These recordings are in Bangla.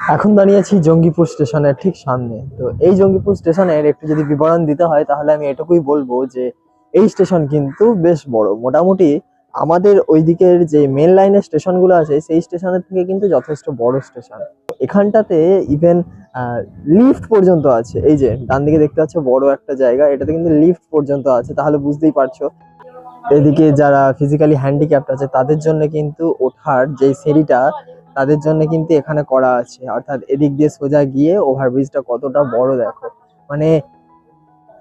এখন দাঁড়িয়েছি জঙ্গিপুর স্টেশনের ঠিক সামনে। তো এই জঙ্গিপুর স্টেশনের একটু যদি বিবরণ দিতে হয়, তাহলে আমি এটুকুই বলব যে, এই স্টেশন কিন্তু বেশ বড়। মোটামুটি আমাদের ওই দিকের যে মেন লাইনের স্টেশনগুলো আছে, সেই স্টেশনের থেকে কিন্তু যথেষ্ট বড় স্টেশন। এখানটাতে ইভেন লিফট পর্যন্ত আছে। এই যে ডান দিকে দেখতে পাচ্ছ বড় একটা জায়গা, এটাতে কিন্তু লিফট পর্যন্ত আছে, তাহলে বুঝতেই পারছ। এদিকে যারা ফিজিক্যালি হ্যান্ডিক্যাপ্ট আছে, তাদের জন্য কিন্তু ওঠার যে সিঁড়িটা তাদের জন্য কিন্তু এখানে করা আছে। অর্থাৎ এদিক দিয়ে সোজা গিয়ে ওভারব্রিজটা কতটা বড় দেখো। মানে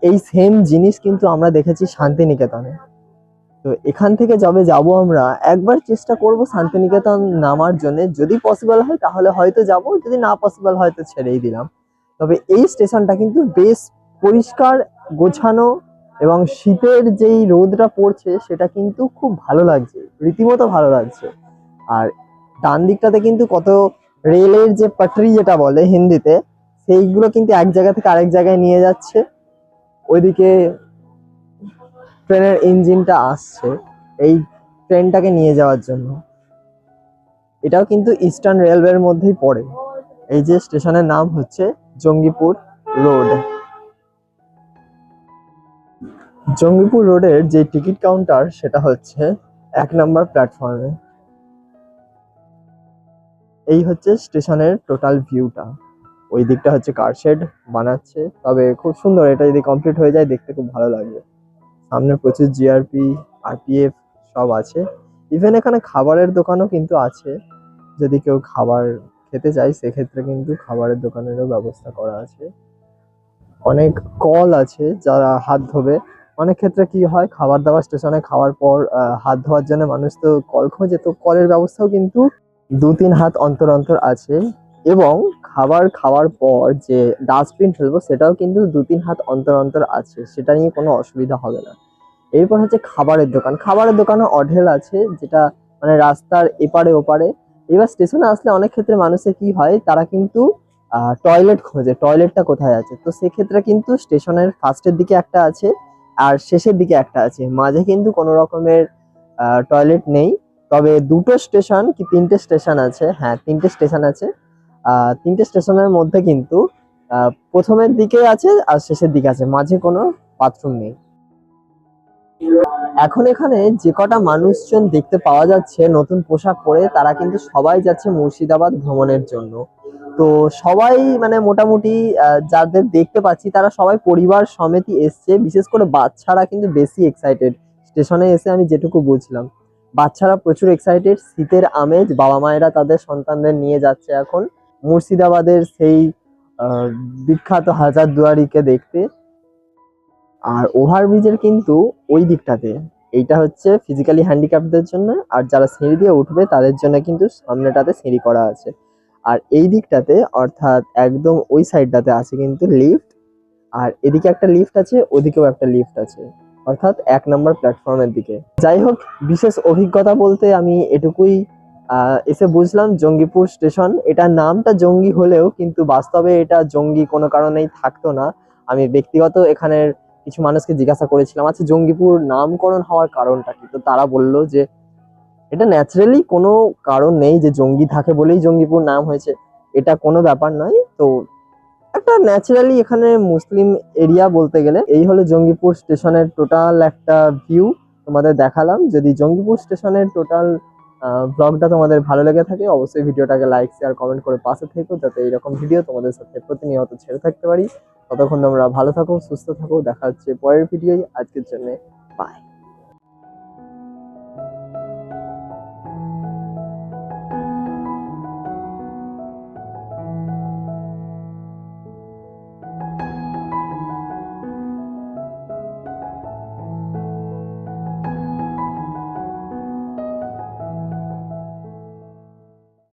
এই সেম জিনিস কিন্তু আমরা দেখেছি শান্তিনিকেতনে। তো এখান থেকে যবে যাব আমরা, একবার চেষ্টা করব শান্তিনিকেতন নামার জন্য। যদি পসিবল হয় তাহলে হয়তো যাব, যদি না পসিবল হয় তো ছেড়েই দিলাম। তবে এই স্টেশনটা কিন্তু বেশ পরিষ্কার, গোছানো এবং শীতের যেই রোদটা পড়ছে, সেটা কিন্তু খুব ভালো লাগছে। রীতিমতো ভালো লাগছে। আর ডান দিকটাতে কিন্তু কত রেলের যে পাটরি যেটা বলে হিন্দিতে, সেইগুলো কিন্তু এক জায়গা থেকে আরেক জায়গায় নিয়ে যাচ্ছে। ওইদিকে ট্রেনের ইঞ্জিনটা আসছে, এই ট্রেনটাকে নিয়ে যাওয়ার জন্য। এটাও কিন্তু ইস্টার্ন রেলওয়ের মধ্যেই পড়ে। এই যে স্টেশনের নাম হচ্ছে জঙ্গিপুর রোড। জঙ্গিপুর রোডের যে টিকিট কাউন্টার, সেটা হচ্ছে এক নম্বর প্ল্যাটফর্মে। এই হচ্ছে স্টেশনের টোটাল ভিউটা ওই দিকটা হচ্ছে কার শেড বানাচ্ছে। তবে খুব সুন্দর, এটা যদি কমপ্লিট হয়ে যায়, দেখতে খুব ভালো লাগবে। সামনে প্রচুর জিআরপি আরপিএফ সব আছে। ইভেন এখানে খাবারের দোকানও কিন্তু আছে। যদি কেউ খাবার খেতে চায়, সেক্ষেত্রে কিন্তু খাবারের দোকানেরও ব্যবস্থা করা আছে। অনেক কল আছে যারা হাত ধোবে। অনেক ক্ষেত্রে কি হয়, খাবার দাবার স্টেশনে খাওয়ার পর হাত ধোয়ার জন্য মানুষ তো কল খোঁজে। তো কলের ব্যবস্থাও কিন্তু দু তিন হাত অন্তর অন্তর আছে এবং খাবার খাওয়ার পর যে ডাস্টবিন ফেলব, সেটাও কিন্তু দু তিন হাত অন্তর অন্তর আছে। সেটা নিয়ে কোনো অসুবিধা হবে না। এরপর হচ্ছে খাবারের দোকান। খাবারের দোকানও অঢেল আছে, যেটা মানে রাস্তার এপারে ওপারে। এবার স্টেশনে আসলে অনেক ক্ষেত্রে মানুষের কি হয়, তারা কিন্তু টয়লেট খোঁজে, টয়লেটটা কোথায় আছে? তো সেক্ষেত্রে কিন্তু স্টেশনের ফার্স্টের দিকে একটা আছে আর শেষের দিকে একটা আছে। মাঝে কিন্তু কোনো রকমের টয়লেট নেই। তবে দুটো স্টেশন কি তিনটে স্টেশন আছে? হ্যাঁ তিনটে স্টেশন আছে। তিনটে স্টেশনের মধ্যে কিন্তু প্রথমের দিকে আছে আর শেষের দিকে আছে। মাঝে কোনো বাথরুম নেই। এখন এখানে যে কটা মানুষজন দেখতে পাওয়া যাচ্ছে, নতুন পোশাক পরে, তারা কিন্তু সবাই যাচ্ছে মুর্শিদাবাদ ভ্রমণের জন্য। তো সবাই মানে মোটামুটি যাদের দেখতে পাচ্ছি, তারা সবাই পরিবার সমেতই এসছে। বিশেষ করে বাচ্চারা কিন্তু বেশি এক্সাইটেড স্টেশনে এসে আমি যেটুকু বুঝলাম। বাচ্চারা প্রচুর এক্সাইটেড শীতের আমেজ, বাবা মায়েরা তাদের সন্তানদের নিয়ে যাচ্ছে এখন। মুর্শিদাবাদের সেই বিখ্যাত হাজার দুয়ারিকে দেখতে। আর ওভারব্রিজের কিন্তু ওই দিকটাতে, এইটা হচ্ছে ফিজিক্যালি হ্যান্ডিক্যাপদের জন্য, আর যারা সিঁড়ি দিয়ে উঠবে তাদের জন্য কিন্তু সামনেটাতে সিঁড়ি করা আছে। আর এই দিকটাতে, অর্থাৎ একদম ওই সাইডটাতে আছে কিন্তু লিফট আর এদিকে একটা লিফট আছে, ওদিকেও একটা লিফট আছে। অর্থাৎ এক নম্বর প্ল্যাটফর্মের দিকে। যাই হোক বিশেষ অভিজ্ঞতা বলতে আমি এটুকুই এসে বুঝলাম জঙ্গিপুর স্টেশন। এটা নামটা জঙ্গি হলেও কিন্তু বাস্তবে এটা জঙ্গি কোনো কারণেই থাকতো না। আমি ব্যক্তিগত এখানের কিছু মানুষকে জিজ্ঞাসা করেছিলাম আচ্ছা জঙ্গিপুর নামকরণ হওয়ার কারণটা কি? তো তারা বলল যে, এটা ন্যাচারালি কোনো কারণ নেই যে জঙ্গি থাকে বলেই জঙ্গিপুর নাম হয়েছে। এটা কোনো ব্যাপার নয়। তো একটা ন্যাচারালি এখানে মুসলিম এরিয়া বলতে গেলে, এই হলো জঙ্গিপুর স্টেশনের টোটাল একটা ভিউ তোমাদের দেখালাম। যদি জঙ্গিপুর স্টেশনের টোটাল ব্লগটা তোমাদের ভালো লেগে থাকে, অবশ্যই ভিডিওটাকে লাইক শেয়ার কমেন্ট করে পাশে থেকো, যাতে এইরকম ভিডিও তোমাদের সাথে প্রতিনিয়ত ছেড়ে থাকতে পারি। ততক্ষণ তোমরা ভালো থাকো, সুস্থ থাকো, দেখা হচ্ছে পরের ভিডিওই আজকের জন্য বাই